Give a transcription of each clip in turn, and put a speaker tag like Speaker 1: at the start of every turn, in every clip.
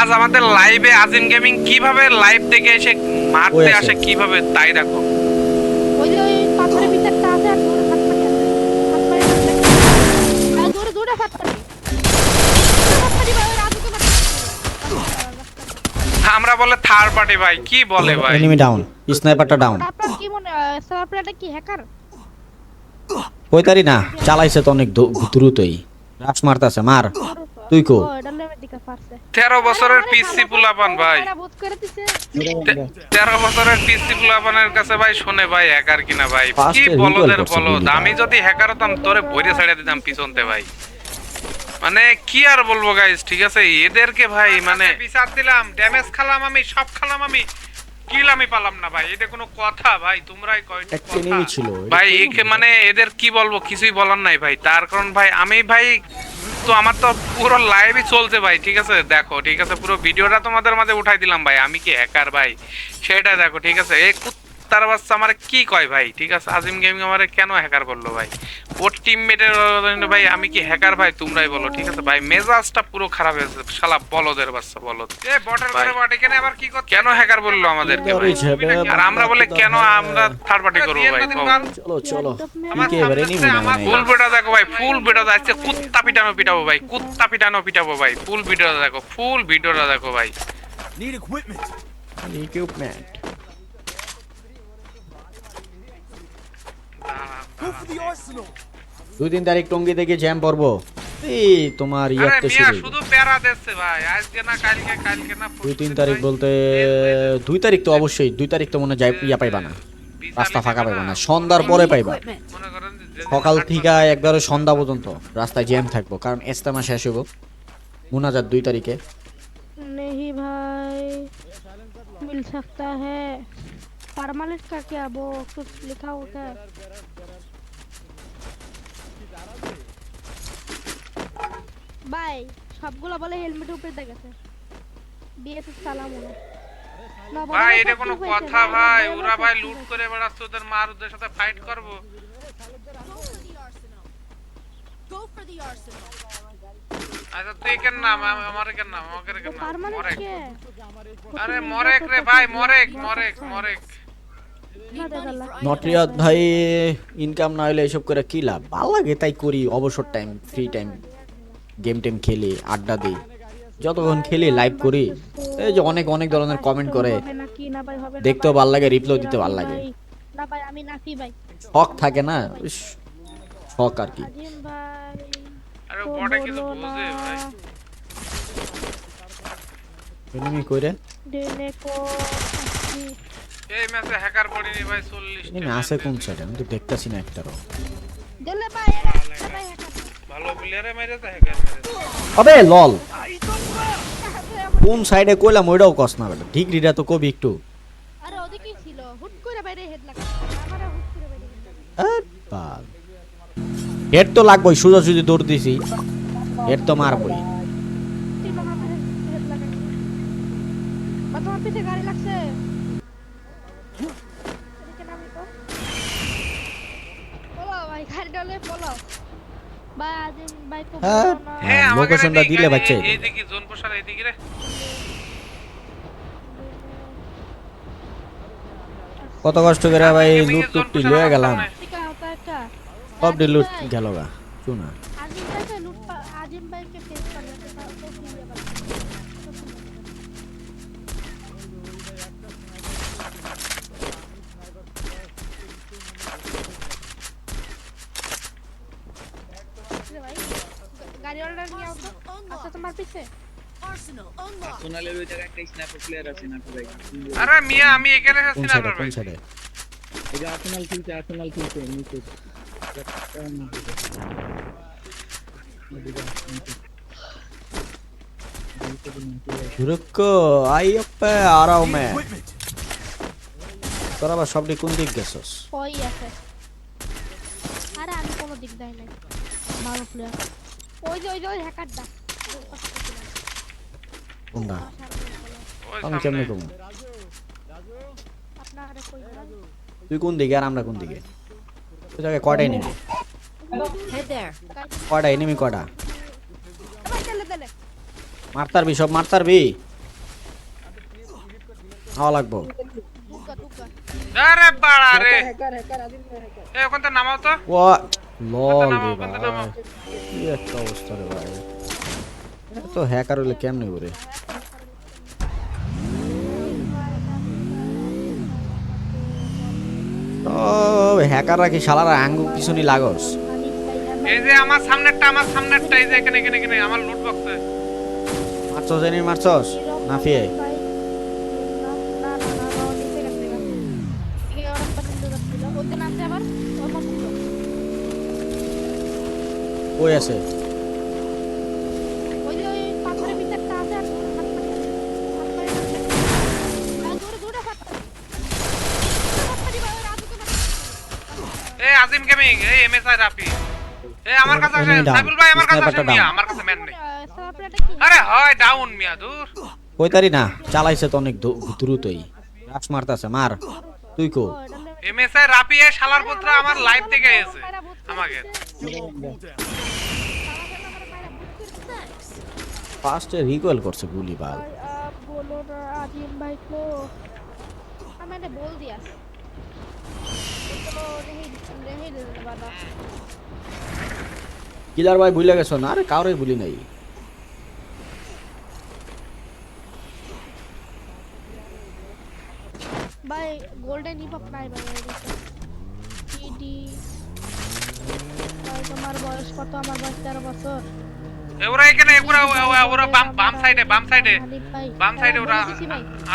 Speaker 1: আজ আমাদের লাইভে আজিম গেমিং কীভাবে লাইভ থেকে এসে মারতে আসে কীভাবে তাই দেখো।
Speaker 2: ওই যে পাথরের ভিতরটা আছে আর দূরে আছে। আর দূরে দূরে
Speaker 1: আমরা বলে থার্ড পার্টি ভাই কি বলে ভাই?
Speaker 3: এনিমি ডাউন স্নাইপারটা ডাউন
Speaker 2: আপনার কি মনে সারপ্রাইজটা কি হ্যাকার
Speaker 3: কইতারি না চালাইছে তো অনেক দ্রুতই। রাশ মারতাছে মার। তুই কো?
Speaker 1: তেরো বছরের পিসি পুলাপান ভাই। তেরো বছরের পিসি পুলাপানের কাছে ভাই শোনে ভাই হ্যাকার কিনা ভাই। কি বলদের বলদ? আমি যদি হ্যাকার হতাম তোরে বইরে ছেড়ে দিতাম পিছনতে ভাই। মানে কি আর বলব গাইস ঠিক আছে? এদেরকে ভাই মানে বিচার দিলাম ড্যামেজ খালাম আমি সব খালাম আমি কিল আমি পালাম না ভাই এটা কোনো কথা ভাই তোমরাই কয়
Speaker 3: একটা enemy ছিল,
Speaker 1: ভাই একে মানে এদের কি বলব কিছুই বলার নাই ভাই। তার কারণ ভাই আমি ভাই তো আমার তো পুরো লাইভই চলছে ভাই, ঠিক আছে? দেখো, ঠিক আছে, পুরো ভিডিওটা তোমাদের মাঝে উঠাই দিলাম ভাই। আমি কি হ্যাকার ভাই? সেটা দেখো, ঠিক আছে? এই কুত্তার বাচ্চা আমার কি কয় ভাই? ঠিক আছে আজিম গেমিং আমারে কেন হ্যাকার বলল ভাই? ওর টিমমেটের ভাই আমি কি হ্যাকার ভাই? তোমরাই বলো ঠিক আছে? ভাই মেজাজটা পুরো খারাপ হয়েছে শালা বলদের বাচ্চা বলদ। এ বটের করে এখানে আবার কি করছে? কেন হ্যাকার বলল আমাদেরকে ভাই? আর আমরা বলে কেন আমরা থার্ড পার্টি করব ভাই?
Speaker 3: চলো চলো।
Speaker 1: ফুল ভিডিও দেখো ভাই ফুল ভিডিও যাচ্ছে কুত্তা পিটানো পিটাবো ভাই কুত্তা পিটানো পিটাবো ভাই ফুল ভিডিও দেখো ফুল ভিডিওটা দেখো ভাই।
Speaker 4: Need equipment.
Speaker 3: ইকুইপমেন্ট দুই তিন তারিখ টঙ্গি থেকে জ্যাম পড়বো এই তোমার
Speaker 1: আরে
Speaker 3: ইয়াতে
Speaker 1: মিয়া
Speaker 3: শুরু
Speaker 1: শুধু প্যারা দিচ্ছে ভাই আজকে না কালকে কালকে না
Speaker 3: দুই তিন তারিখ বলতে দুই তারিখ তো অবশ্যই দুই তারিখ তো মনে হয় যাই ইয়া পাইবা না রাস্তা ফাঁকা পাইবা না সন্ধ্যার পরে পাইবা
Speaker 1: মনে করেন যে-
Speaker 3: সকাল থেকে একবারে সন্ধ্যা পর্যন্ত রাস্তায় জ্যাম থাকবো কারণ এস্তেমা শেষ হইব মুনাজাত দুই তারিখে
Speaker 2: नहीं भाई मिल सकता है परमानेंट का क्या वो कुछ लिखा हुआ ভাই সবগুলো বলে হেলমেট উপরে দেখেছে বিএসএস সালাম
Speaker 1: ভাই
Speaker 2: ভাই
Speaker 1: এটা কোনো কথা
Speaker 2: ভাই,
Speaker 1: ওরা ভাই লুট করে বেড়াচ্ছে ওদের মার ওদের সাথে ফাইট করব. আচ্ছা তুই কেন নাম আমার কেন নাম আমাকে কেন নাম মরেক। আরে মরেক রে ভাই মরেক মরেক মরেক।
Speaker 3: নটরিয়াত ভাই ইনকাম না হলে এসব করে কি লাভ? ভালো লাগে তাই করি অবসর টাইম ফ্রি টাইম গেম টেম খেলি আড্ডা দিই। যতক্ষণ খেলি লাইভ করি এই যে অনেক অনেক ধরনের কমেন্ট করে। দেখতেও। ভালো লাগে রিপ্লাই দিতে ভালো লাগে।
Speaker 2: ভাই, না ভাই আমি নাচি ভাই।
Speaker 3: শখ থাকে না শখ আর কি। এনিমি কইরে?
Speaker 2: দেনে
Speaker 1: এই ম্যাচে হ্যাকার পড়িনি ভাই 40
Speaker 3: এনিমি আছে কোন সাইডে আমি তো দেখতাছি না একটারও।
Speaker 2: দিলে ভাই এরা ভাই
Speaker 3: আবে লল। কোন সাইডে কইলাম ওইটাও কস না বেটা। ডিগ্রিটা তো কবি একটু।
Speaker 2: আরে ওদিকেই ছিল? হুট করে বাইরে হেড লাগা আমারে হুট করে বাইরে।
Speaker 3: আহ, বাল হেড তো লাগবই সোজা সুজি দৌড় দিছি। হেড তো মারবই।
Speaker 2: গাড়ি লাগছে।
Speaker 3: হ্যাঁ।
Speaker 1: হ্যাঁ
Speaker 3: লোকেশনটা দিলে বাচ্চা।
Speaker 1: এইদিকে জোন প্রসার এইদিকে রে।
Speaker 3: কত কষ্ট করে ভাই লুট টুটটি লয়ে গেলাম। সব ডি লুট গেল গা চুনা
Speaker 2: গাড়ি অর্ডার নিয়ে আসো। আচ্ছা তোমার পিছে।
Speaker 5: সোনালের ওই জায়গায় একটা স্ন্যাপার প্লেয়ার আছে না ভাই
Speaker 1: আরে মিয়া আমি এখানে আছি না ভাই
Speaker 5: এই যে আর্সেনাল খেলছে আর্সেনাল খেলছে নিচে।
Speaker 3: রুকো আইয়প্পা আরাও মে. তোরা আবার সব দিক কোন দিক গেছস?
Speaker 2: ওই আছে? আরে আমি কোনো দিক দেয় নাই। ভালো প্লেয়ার ওই যে ওই যে ওই হ্যাকারটা।
Speaker 3: কোনটা? আমি কেমনে কমু?
Speaker 2: আপনারে কই ভাই
Speaker 3: তুই কোন দিকে আর আমরা কোন দিকে? ওই জায়গায় কয়টা এনিমি. কয়টা এনিমি
Speaker 2: চলে দিলে
Speaker 3: মারতারবি সব মারতারবি। হওয়া লাগবো।
Speaker 2: দুগ্গা দুগ্গা
Speaker 1: আরে বাড়া রে। এ ওখান থেকে নামাও তো।
Speaker 3: ও লল রে ভাই। কি একটা অবস্থা রে ভাই। তো হ্যাকার হলে কেমনে করে? হ্যাকাররা কি শালারা আঙ্গু পিছনে লাগস?
Speaker 1: এই যে আমার সামনেরটা আমার সামনেরটা এই যে এখানে এখানে এখানে আমার লুট বক্সে
Speaker 3: মারছস এনি মারছস? না ফিয়ে
Speaker 2: রাজুকে মার
Speaker 1: এই আজিম গেমিং এই আমার কাছে আসে
Speaker 3: Enemy down.
Speaker 1: সাইবুল ভাই আমার কাছে আসে মিয়া আমার কাছে ম্যান নেই। আরে হয় ডাউন মিয়া দূর।
Speaker 3: কই তারি না? চালাইছে তো অনেক দ্রুতই। রাস মারতাছে মার। তুই কো?
Speaker 1: এমএসআই রাফি এই শালার পুত্র আমার লাইভ থেকে এসে আমাকে।
Speaker 3: ফার্স্টে রিকয়েল করছে গুলি বাল
Speaker 2: आप बोलो ना आदिम भाई को हाँ मैंने बोल दिया तो नहीं नहीं देने वाला
Speaker 3: কিলার ভাই ভুলে গেছো না আরে কাউরে ভুলি নাই
Speaker 2: भाई गोल्डन हिप अपना है भाई টিডি ভাই তোমার বয়স কত আমার বয়স তেরো বছর
Speaker 1: এ ওরা এখানে ওরা ওরা- বাম বাম সাইডে বাম সাইডে বাম সাইডে ওরা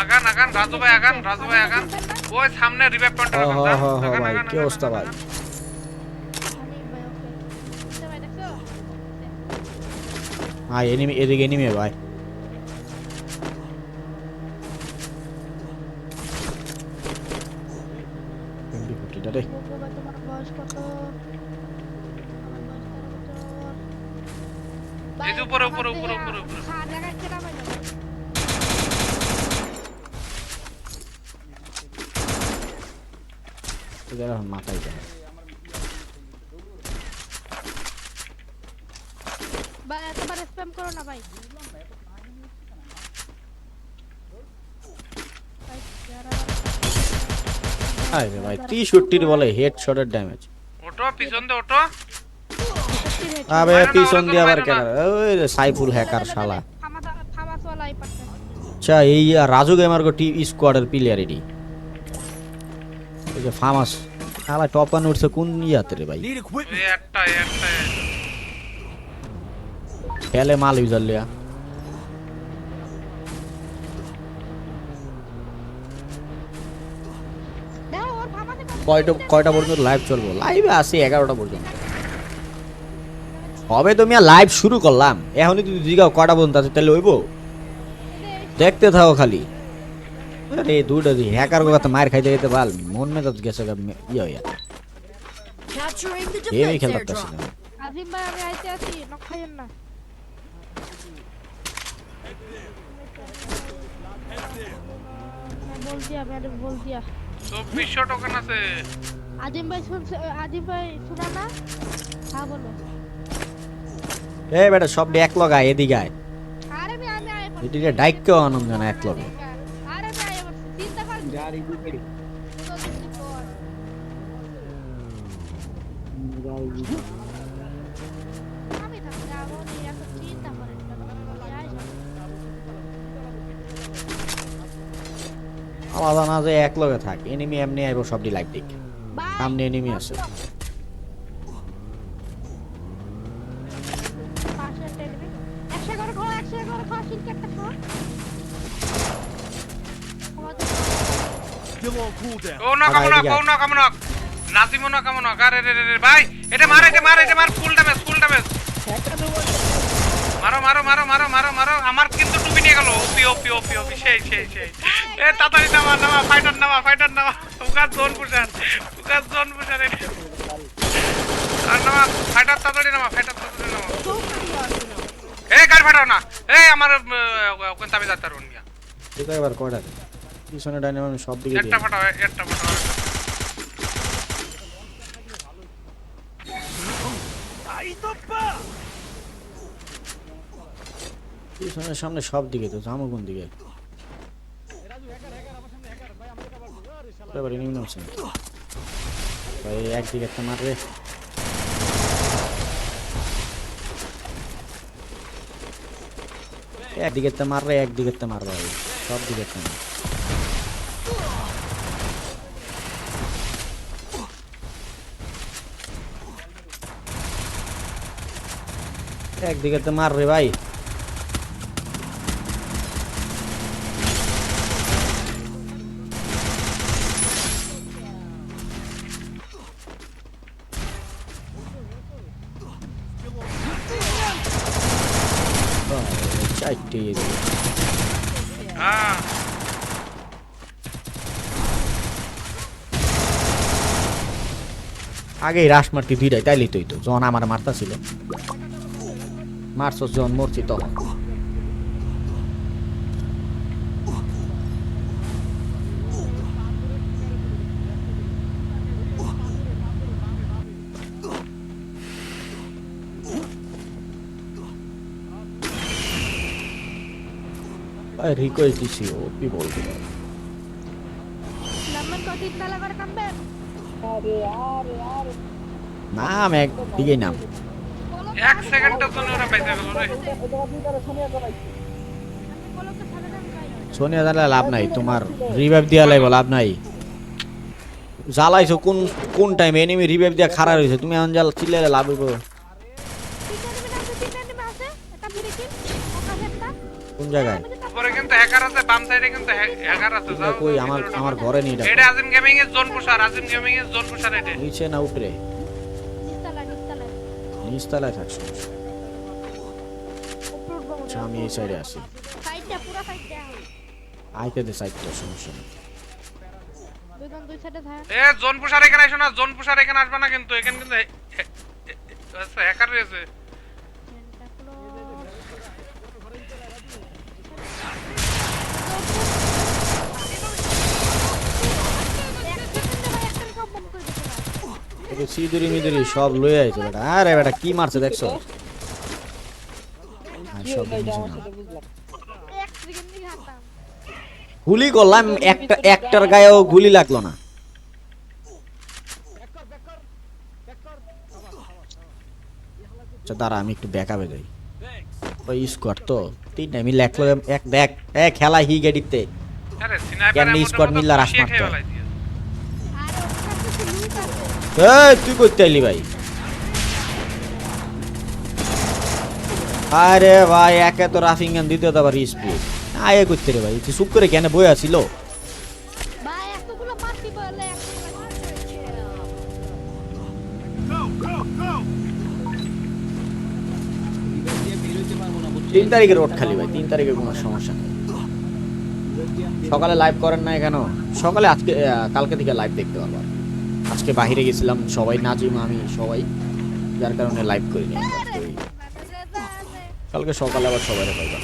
Speaker 1: আগান আগান রাজু ভাই আগান রাজু ভাই আগান। ওই সামনে রিভাইভ পয়েন্টের
Speaker 3: হ
Speaker 1: কথা
Speaker 3: হ হ হ
Speaker 1: আগান
Speaker 3: ভাই
Speaker 1: আগান
Speaker 3: কি অবস্থা ভাই? হ্যাঁ এনিমি এদিকে এনিমি ভাই। MB40 টা রে
Speaker 2: তোমার বয়স কত?
Speaker 1: এই যে উপরে, উপরে, উপরে, উপরে, উপরে।
Speaker 3: মাথায় যায়
Speaker 2: ভাই এতবার স্প্যাম করো না ভাই ভাই,
Speaker 3: আরে ভাই 63 বলে হেডশটের ড্যামেজ
Speaker 1: ওটো পিছন দে ওটো
Speaker 3: আবে পিছন দিয়ে আবার কেন? ওই সাইফুল হ্যাকার শালা। আচ্ছা এই রাজু গেমার গো টি স্কোয়াডের প্লেয়ার এডি এই যে ফামাস। শালা টপ ওয়ান উঠছে কোন ইয়াতে রে ভাই? খেলে মাল ইউজার লিয়া। কয়টা কয়টা পর্যন্ত লাইভ চলবো? লাইভে আসি এগারোটা পর্যন্ত। হবে তো মিয়া লাইভ শুরু করলাম। এখনই তুই জিগাও কটা পর্যন্ত আছে তাহলে হইব? দেখতে থাকো খালি। আরে দুটা দুটো হ্যাকার গো কথা মায়ের খাইতে খাইতে ভালো মন মে মেজাজ গেছে ইয়ে হইয়া। গেমই
Speaker 6: খেলতে
Speaker 3: পারছি
Speaker 6: না
Speaker 2: আজিম ভাই আমি আইতে আসি নক খাইয়েন না। হ্যাঁ, বল দিয়া ম্যাডাম বল দিয়া।
Speaker 1: 2400 টোকেন আছে।
Speaker 2: আজিম ভাই শুনছে আজিম ভাই শোনা না? হ্যাঁ বলো।
Speaker 3: এ বেটা সব এক লগা এদিকে আয়। এদিকে ডাইককেও আনন্দ না এক লগে আলাদা না যে এক লগে থাক এনিমি এমনি আইব ডি লাইভ দিক। সামনে এনিমি আছে।
Speaker 1: কো আরে রে রে ভাই। এটা মার এটা মার এটা মার। ফুল ড্যামেজ ফুল ড্যামেজ মারো মারো মারো মারো মারো মারো। আমার কিন্তু টুপি নিয়ে গেল। ওপি ওপি ওপি ওপি। সেই সেই সেই। এ তাড়াতাড়ি নামা নামা ফাইটার নামা ফাইটার নামা। উগার জোন আর নামা ফাইটার তাড়াতাড়ি নামা ফাইটার তাড়াতাড়ি. এ গাড়ি ফাটাও না। এই আমার আমি যাতে রুন গিয়া
Speaker 3: এবার পিছনে ডাইনামিক সব দিকে
Speaker 1: একটা ফাটাও একটা ফাটাও.
Speaker 3: পিছনের সামনে সব দিকে তো জামো কোন দিকে এবারে নিম্ন আছে ভাই একদিকে একটা মারবে একদিকে মারবে একদিকে মারবে সব দিকে মারবে। একদিকে তো মার রে
Speaker 1: ভাই।
Speaker 3: আগে রাস মারতে দুইটাই তাইলে তো জন আমার মারতা ছিল মার্সোস জন মূর্ছিত হন
Speaker 2: rico del TCO, vi voglio
Speaker 3: নাম একদিকে নাম।
Speaker 1: এক সেকেন্ডের জন্য ওরা পাইতে গেল রে।
Speaker 3: সোনিয়া জানলে লাভ নাই তোমার রিভাইভ দিয়া লাগবে লাভ নাই। জ্বালাইছো কোন কোন টাইম এনিমি রিভাইভ দিয়া খাড়া রয়েছে তুমি এখন জ্বাল চিল্লাইলে লাভ হইব। কোন জায়গায়?
Speaker 1: উপরে কিন্তু হ্যাকার আছে বাম সাইডে কিন্তু হ্যাকার আছে
Speaker 3: কই? আমার আমার ঘরে
Speaker 1: এটা।
Speaker 3: ডাকো
Speaker 1: আজিম গেমিং এর জোন পুষার আজিম গেমিং এর জোন পুষার এটা।
Speaker 3: নিচে না উপরে? নিচতলায় থাকছো আচ্ছা আমি এই সাইডে আসি আইতে দে সাইডটা সমস্যা নেই
Speaker 1: এ জোন পুষার এখানে আসো না জোন পুষার এখানে আসবে না কিন্তু এখানে কিন্তু হ্যাকার রয়েছে
Speaker 3: তোকে সিঁদুরি মিদুরি সব লয়ে আইছে বেটা আরে বেটা কি মারছে দেখছ সব গুলি করলাম একটা একটার গায়েও গুলি লাগল না আচ্ছা দাঁড়া আমি একটু ব্যাকআপে যাই ওই স্কোয়াড তো তিনটা আমি লেখলো এক দেখ এ খেলা হি গেডিতে কেমনি squad মিললে rush মারতে হয়?
Speaker 1: হয়
Speaker 3: তুই করতে আইলি ভাই? আরে ভাই একে তো রাফিং গান দিতে তো আবার স্পিড। আয়ে করতে রে ভাই তুই চুপ করে কেন বই
Speaker 2: বলে
Speaker 3: তিন তারিখে রোড খালি ভাই তিন তারিখে কোনো সমস্যা নেই। সকালে লাইভ করেন না কেন? সকালে আজকে কালকে থেকে লাইভ দেখতে পারব আর। আজকে বাইরে গেছিলাম, সবাই নাজিম আমি, সবাই। যার কারণে লাইভ করিনি। কালকে সকালে আবার সবাই পাইবা।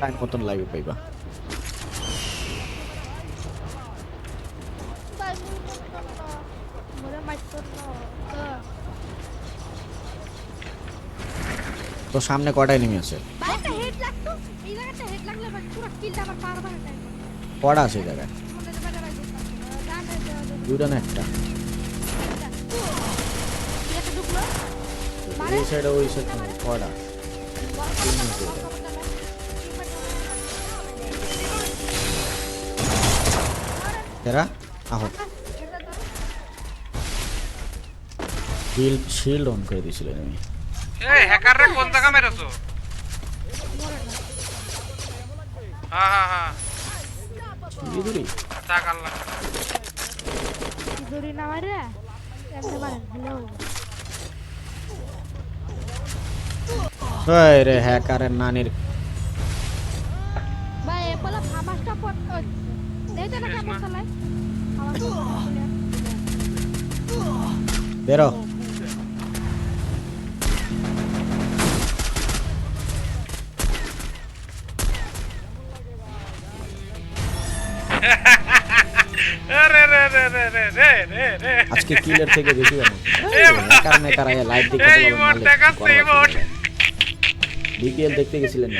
Speaker 3: টাইম মতন লাইভে পাইবা।
Speaker 2: তো
Speaker 3: সামনে কটায় নেমে আছে?
Speaker 2: ভাই আছে হেড লাগতো না জায়গাটা
Speaker 3: এই সাইডে ওই সাইড কটা এরা? আহো শিল্ড শিল্ড অন করে দিয়েছিলেন আমি
Speaker 1: এই হ্যাকার রে কোন জায়গা মেরেছো? হ্যাঁ হ্যাঁ হ্যাঁ
Speaker 3: ইঁদুরি
Speaker 2: দড়ি না মারে? হ্যালো
Speaker 3: ওই রে হ্যাকারের নানির। বেরো। আজকে কিলের থেকে বেশি কারণে কারা লাইভ বিপিএল দেখতে গেছিলেন